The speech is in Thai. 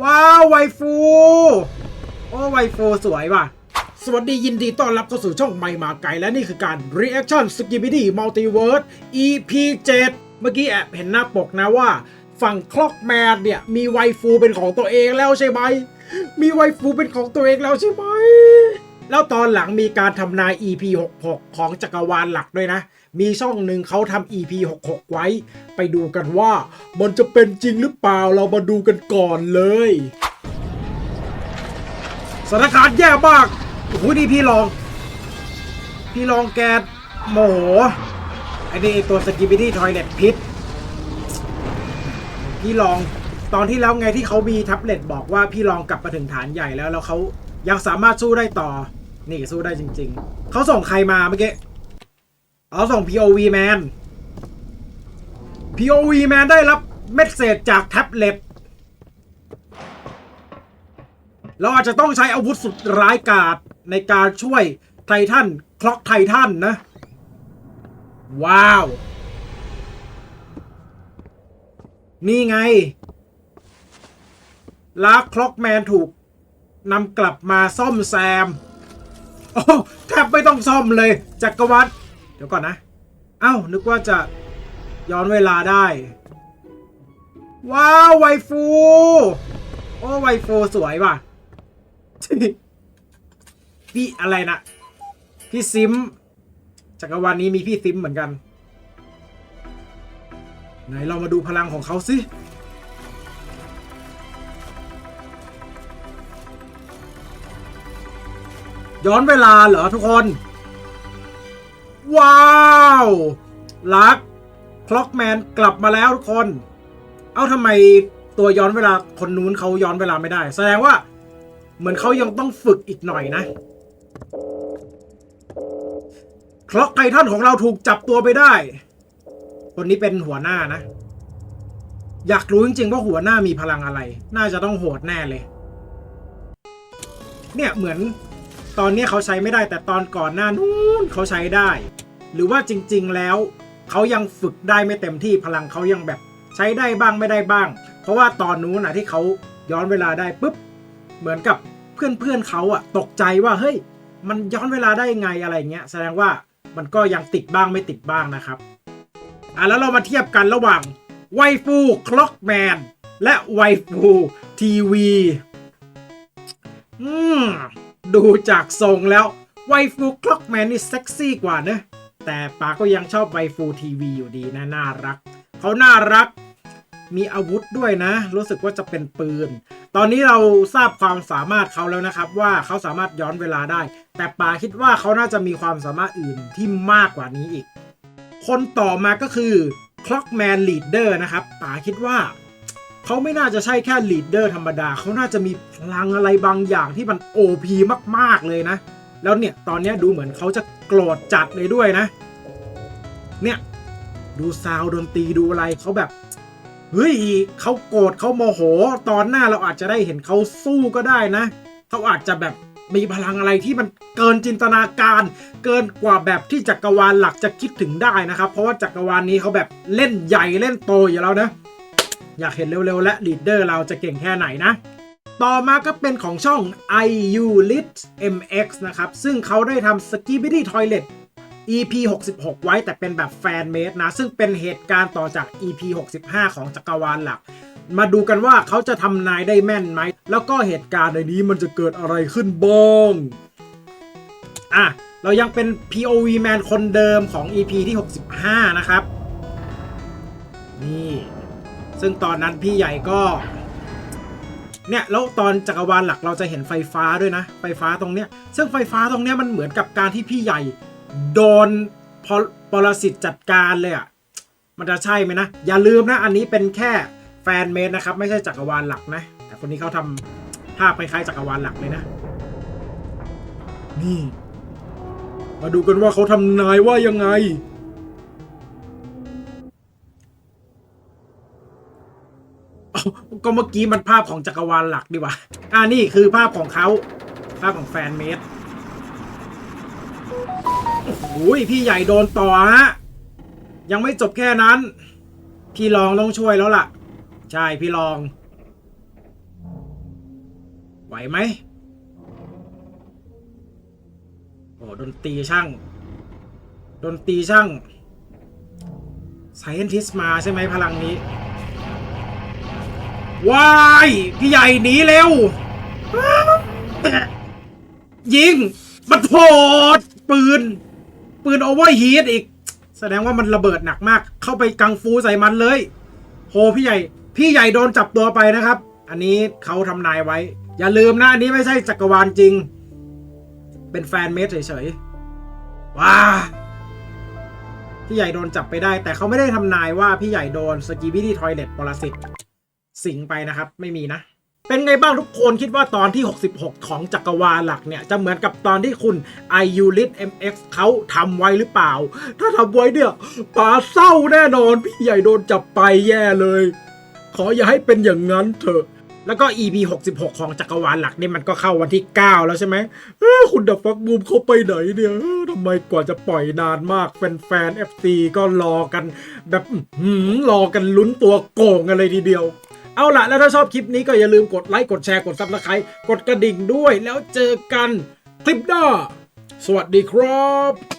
ว้าวไวฟู โอ้ไวฟูสวยว่ะ สวัสดียินดีต้อนรับเข้าสู่ช่องไม่มาไกลและนี่คือการ Reaction s k i b i d y Multiverse EP 7 เมื่อกี้แอบเห็นหน้าปกนะว่า ฝั่งคล็อกแมนเนี่ย มีไวฟูเป็นของตัวเองแล้วใช่ไหม มีไวฟูเป็นของตัวเองแล้วใช่ไหม แล้วตอนหลังมีการทำนาย EP 66 ของจักรวาลหลักด้วยนะ มีช่องหนึ่งเขาทำ EP 66 ไว้ ไปดูกันว่ามันจะเป็นจริงหรือเปล่าเรามาดูกันก่อนเลยสถานการณ์แย่มากโอ้โหนี่พี่ลอง พี่ลองแกโมโหไอ้นี่ตัวสกิบิดี้ทอยเล็ตพิษพี่ลองตอนที่แล้วไงที่เขามีแท็บเล็ตบอกว่าพี่ลองกลับมาถึงฐานใหญ่แล้วแล้วเขายังสามารถสู้ได้ต่อ นี่สู้ได้จริง ๆ เขาส่งใครมาเมื่อกี้ เอาส่ง POV Man POV Man ได้รับเมสเซจจากแท็บเล็ต เราอาจจะต้องใช้อาวุธสุดร้ายกาจในการช่วยไททันคล็อกไททันนะ ว้าว นี่ไง ลากคล็อกแมนถูกนำกลับมาซ่อมแซม โอ้แทบไม่ต้องซ่อมเลย จักรวรรดิ ดี๋ยวก่อนนะ เอ้า นึกว่าจะย้อนเวลาได้ ว้าว ไวฟู โอ้ ไวฟูสวยว่ะ พี่อะไรนะ พี่ซิม จักรวาลนี้มีพี่ซิมเหมือนกัน ไหนเรามาดูพลังของเขาสิย้อนเวลาเหรอทุกคน ว้าวลักคล็อกแมนกลับมาแล้วทุกคน เอ้าทำไมตัวย้อนเวลาคนนู้นเขาย้อนเวลาไม่ได้ แสดงว่าเหมือนเขายังต้องฝึกอีกหน่อยนะคล็อกไททันของเราถูกจับตัวไปได้ คนนี้เป็นหัวหน้านะ อยากรู้จริงๆว่าหัวหน้ามีพลังอะไร น่าจะต้องโหดแน่เลย เนี่ยเหมือนตอนนี้เขาใช้ไม่ได้แต่ตอนก่อนหน้านู้นเขาใช้ได้ หรือว่าจริง ๆ แล้วเขายังฝึกได้ไม่เต็มที่พลังเขายังแบบใช้ได้บ้างไม่ได้บ้าง เพราะว่าตอนนู้นนะที่เขาย้อนเวลาได้ปุ๊บเหมือนกับเพื่อนๆเขาอะตกใจว่าเฮ้ยมันย้อนเวลาได้ไงอะไรเงี้ยแสดงว่ามันก็ยังติดบ้างไม่ติดบ้างนะครับอะแล้วเรามาเทียบกันระหว่างไวฟูคล็อกแมนและไวฟูทีวีอืมดูจากทรงแล้วไวฟูคล็อกแมนนี่เซ็กซี่กว่านะ แต่ป๋าก็ยังชอบไวฟูทีวีอยู่ดีนะน่ารัก เขาน่ารักมีอาวุธด้วยนะ รู้สึกว่าจะเป็นปืน ตอนนี้เราทราบความสามารถเขาแล้วนะครับ ว่าเขาสามารถย้อนเวลาได้ แต่ป๋าคิดว่าเขาน่าจะมีความสามารถอื่นที่มากกว่านี้อีก คนต่อมาก็คือ Clockman Leader นะครับป๋าคิดว่า เขาไม่น่าจะใช่แค่ Leader ธรรมดา เขาน่าจะมีพลังอะไรบางอย่างที่มัน OP มากๆเลยนะ แล้วเนี่ยตอนนี้ดูเหมือนเขาจะโกรธจัดเลยด้วยนะ เนี่ยดูซาวด์ดนตรีดูอะไรเขาแบบเฮ้ยเขาโกรธเขาโมโห ตอนหน้าเราอาจจะได้เห็นเขาสู้ก็ได้นะเขาอาจจะแบบมีพลังอะไรที่มันเกินจินตนาการ เกินกว่าแบบที่จักรวาลหลักจะคิดถึงได้นะครับ เพราะว่าจักรวาลนี้เขาแบบเล่นใหญ่เล่นโตอยู่แล้วนะ อยากเห็นเร็วๆและลีดเดอร์เราจะเก่งแค่ไหนนะ ต่อมาก็เป็นของช่อง IU Lit MX นะครับ ซึ่งเขาได้ทำ Skibidi Toilet EP 66 ไว้แต่เป็นแบบแฟนเมดนะ ซึ่งเป็นเหตุการณ์ต่อจาก EP 65 ของจักรวาลหลัก มาดูกันว่าเขาจะทำนายได้แม่นไหม แล้วก็เหตุการณ์ในนี้มันจะเกิดอะไรขึ้นบ้างอะ เรายังเป็น POV Man คนเดิมของ EP ที่ 65 นะครับ นี่ ซึ่งตอนนั้นพี่ใหญ่ก็ เนี่ยแล้วตอนจักรวาลหลักเราจะเห็นไฟฟ้าด้วยนะ ไฟฟ้าตรงเนี้ยซึ่งไฟฟ้าตรงเนี้ยมันเหมือนกับการที่พี่ใหญ่ โดนพอปรสิตจัดการเลยอะมันจะใช่ไหมนะ อย่าลืมนะ อันนี้เป็นแค่แฟนเมดนะครับ ไม่ใช่จักรวาลหลักนะ แต่คนนี้เขาทำภาพคล้ายๆจักรวาลหลักเลยนะ นี่ มาดูกันว่าเขาทำนายว่ายังไง ก็เมื่อกี้มันภาพของจักรวาลหลักดีกว่าอ่านี่คือภาพของเขาภาพของแฟนเมดโอ้โหพี่ใหญ่โดนต่อฮะยังไม่จบแค่นั้น พี่ลองต้องช่วยแล้วล่ะ ใช่พี่ลอง ไหวไหมโอ้ดนตรีช่าง ดนตรีช่างไซเอนทิสมาใช่ไหมพลังนี้ วายพี่ใหญ่หนีเร็ว ยิง มันโผดปืน ปืนโอเวอร์ฮีทอีก แสดงว่ามันระเบิดหนักมาก เข้าไปกังฟูใส่มันเลยโหพี่ใหญ่ พี่ใหญ่โดนจับตัวไปนะครับ อันนี้เขาทำนายไว้ อย่าลืมนะ อันนี้ไม่ใช่จักรวาลจริง เป็นแฟนเมดเฉยๆ ว้าพี่ใหญ่โดนจับไปได้ แต่เขาไม่ได้ทำนายว่าพี่ใหญ่โดนสกีบิดี้ทอยเล็ตปรสิต สิงไปนะครับ ไม่มีนะ เป็นไงบ้างทุกคนคิดว่าตอนที่ 66 ของจักรวาลหลักเนี่ย จะเหมือนกับตอนที่คุณ i u l i t MX เขาทำไว้หรือเปล่า ถ้าทำไว้เนี่ยป่าเศร้าแน่นอน พี่ใหญ่โดนจับไปแย่เลย ขออย่าให้เป็นอย่างนั้นเถอะแล้วก็ EP 66 ของจักรวาลหลักนี่มันก็เข้าวันที่ 9 แล้วใช่ไหมคุณดับฟักบูมเขาไปไหนเนี่ยทำไมกว่าจะปล่อยนานมาก แฟนๆ FC ก็รอกันแบบหืมรอกันลุ้นตัวโก่งกันเลยทีเดียว เอาล่ะ แล้วถ้าชอบคลิปนี้ก็อย่าลืมกดไลค์ กดแชร์ กดซับสไครต์กดกระดิ่งด้วย แล้วเจอกันคลิปหน้า สวัสดีครับ